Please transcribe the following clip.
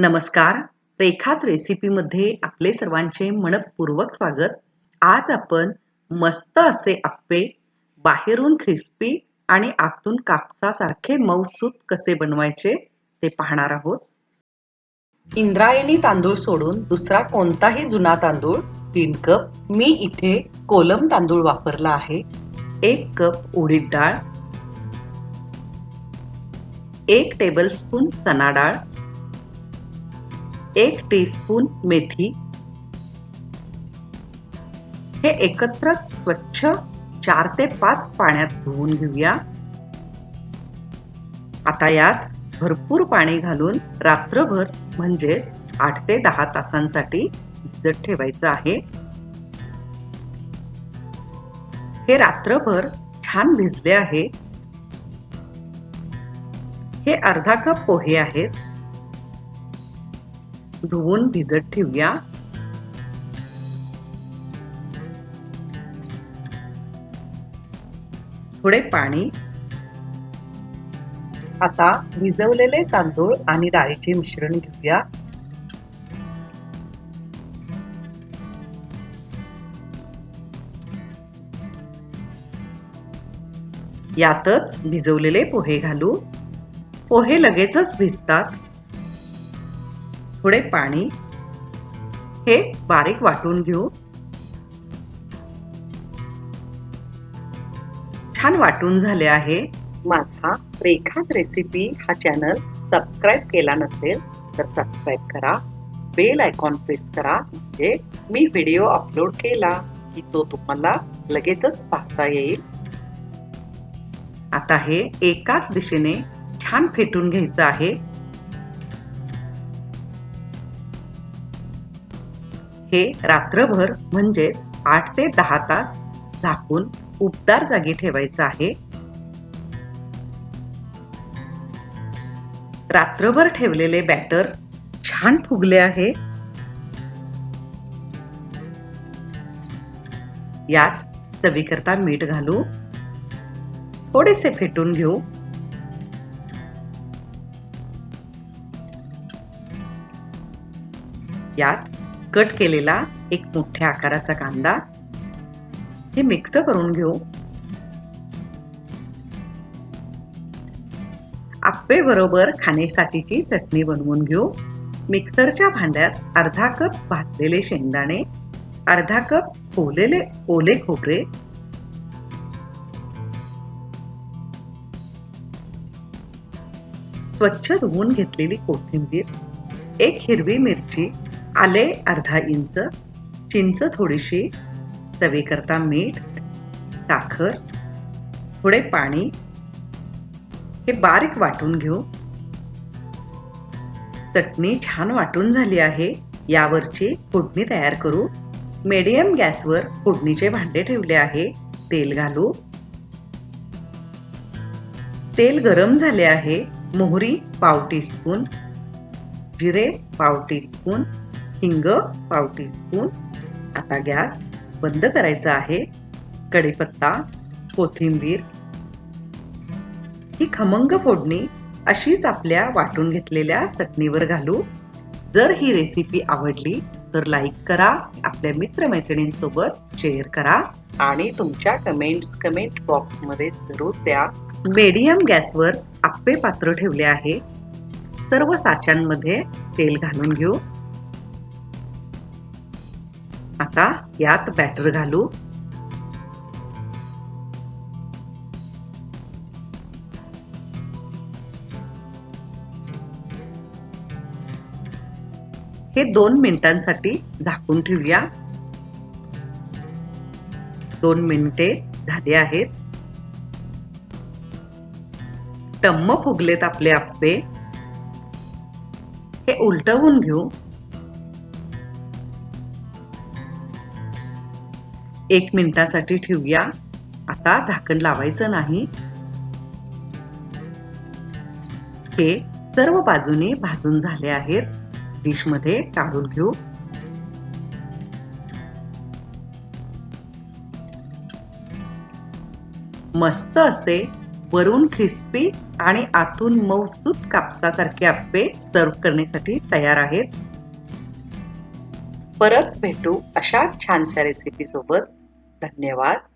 नमस्कार. रेखाच रेसिपीमध्ये आपले सर्वांचे मनपूर्वक स्वागत. आज आपण मस्त असे आप्पे बाहेरून क्रिस्पी आणि आतून कापसासारखे मऊसूत कसे बनवायचे ते पाहणार आहोत. इंद्रायणी तांदूळ सोडून दुसरा कोणताही जुना तांदूळ तीन कप मी इथे कोलम तांदूळ वापरला आहे. एक कप उडीद डाळ एक टेबलस्पून चना डाळ एक टीस्पून मेथी. हे एकत्र स्वच्छ चार ते पाच पाण्यात धुवून घेऊया. आता यात भरपूर पाणी घालून रात्रभर म्हणजेच आठ ते दहा तासांसाठी भिजत ठेवायचं आहे. हे रात्रभर छान भिजले आहे. हे अर्धा कप पोहे आहेत. धुवून भिजत ठेवूया. थोडे पाणी. आता भिजवलेले तांदूळ आणि डाळीचे मिश्रण घेऊया. यातच भिजवलेले पोहे घालू. पोहे लगेचच भिजतात. थोडे पाणी हे बारीक वाटून घेऊ. छान वाटून झाले आहे. माझा रेखाच रेसिपी हा चॅनल सबस्क्राईब केला नसेल तर सबस्क्राईब करा. बेल आयकॉन प्रेस करा म्हणजे मी व्हिडिओ अपलोड केला की तो तुम्हाला लगेचच पाहता येईल. आता हे एकाच दिशेने छान फेटून घ्यायचं आहे. हे रात्रभर म्हणजेच आठ ते दहा तास झाकून उबदार जागी ठेवायचं आहे. रात्रभर ठेवलेले बॅटर छान फुगले आहे. यात चवीकरता मीठ घालू. थोडेसे फेटून घेऊ. यात कट केलेला एक मोठ्या आकाराचा कांदा. हे मिक्स करून घेऊ. आप्पे बरोबर खाण्यासाठीची चटणी बनवून घेऊ. मिक्सरच्या भांड्यात अर्धा कप भाजलेले शेंगदाणे अर्धा कप ओलेले ओले खोबरे. स्वच्छ धुवून घेतलेली कोथिंबीर एक हिरवी मिरची आले अर्धा इंच चिंच थोडीशी चवीकरता मीठ साखर थोडे पाणी. हे बारीक वाटून घेऊ. चटणी छान वाटून झाली आहे. यावरची फोडणी तयार करू. मीडियम गॅसवर फोडणीचे भांडे ठेवले आहे. तेल घालू. तेल गरम झाले आहे. मोहरी पाव टीस्पून. जिरे पाव टीस्पून. हिंग पाव टीस्पून आता गॅस बंद करायचा आहे. कढीपत्ता कोथिंबीर. ही खमंग फोडणी अशीच आपल्या वाटून घेतलेल्या चटणीवर घालू. जर ही रेसिपी आवडली तर लाईक करा आपल्या मित्रमैत्रिणींसोबत शेअर करा आणि तुमच्या कमेंट्स कमेंट बॉक्समध्ये जरूर द्या. मीडियम गॅसवर आप्पे पात्र ठेवले आहे. सर्व साच्यांमध्ये तेल घालून घेऊ. आता यात बॅटर घालू. हे दोन मिनिटांसाठी झाकून ठेवूया. दोन मिनिटे झाले आहेत. टम्म फुगलेत आपले आप्पे. हे उलटवून घेऊ. एक मिनिटासाठी ठेवूया. आता झाकण लावायचं नाही. हे सर्व बाजूने भाजून झाले आहेत. डिशमध्ये काढून घेऊ. मस्त असे वरून क्रिस्पी आणि आतून मौसूत कापसासारखे आप्पे सर्व करण्यासाठी तयार आहेत. परत भेटू अशा छानशा रेसिपी सोबत. धन्यवाद.